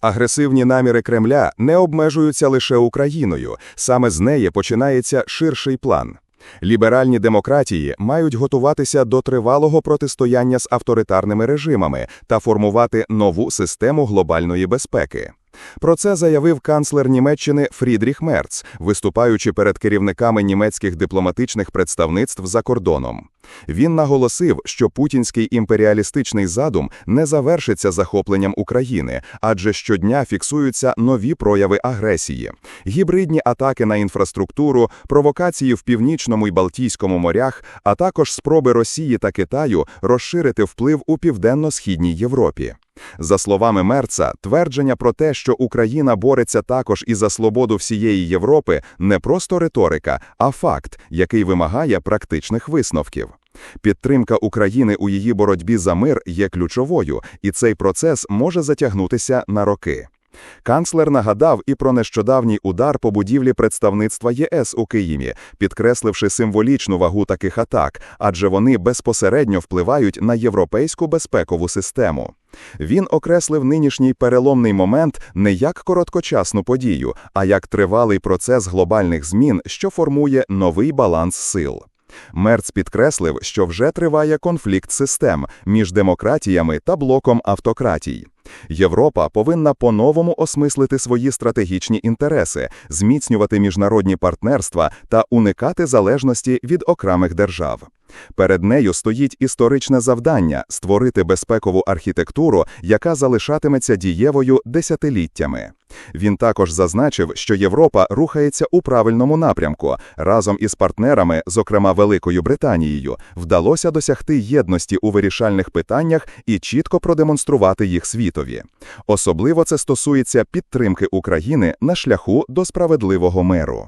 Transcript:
Агресивні наміри Кремля не обмежуються лише Україною, саме з неї починається ширший план. Ліберальні демократії мають готуватися до тривалого протистояння з авторитарними режимами та формувати нову систему глобальної безпеки. Про це заявив канцлер Німеччини Фрідріх Мерц, виступаючи перед керівниками німецьких дипломатичних представництв за кордоном. Він наголосив, що путінський імперіалістичний задум не завершиться захопленням України, адже щодня фіксуються нові прояви агресії, гібридні атаки на інфраструктуру, провокації в північному і Балтійському морях, а також спроби Росії та Китаю розширити вплив у південно-східній Європі. За словами Мерца, твердження про те, що Україна бореться також і за свободу всієї Європи, не просто риторика, а факт, який вимагає практичних висновків. Підтримка України у її боротьбі за мир є ключовою, і цей процес може затягнутися на роки. Канцлер нагадав і про нещодавній удар по будівлі представництва ЄС у Києві, підкресливши символічну вагу таких атак, адже вони безпосередньо впливають на європейську безпекову систему. Він окреслив нинішній переломний момент не як короткочасну подію, а як тривалий процес глобальних змін, що формує новий баланс сил. Мерц підкреслив, що вже триває конфлікт систем між демократіями та блоком автократій. Європа повинна по-новому осмислити свої стратегічні інтереси, зміцнювати міжнародні партнерства та уникати залежності від окремих держав. Перед нею стоїть історичне завдання створити безпекову архітектуру, яка залишатиметься дієвою десятиліттями. Він також зазначив, що Європа рухається у правильному напрямку. Разом із партнерами, зокрема Великою Британією, вдалося досягти єдності у вирішальних питаннях і чітко продемонструвати їх світові. Особливо це стосується підтримки України на шляху до справедливого миру.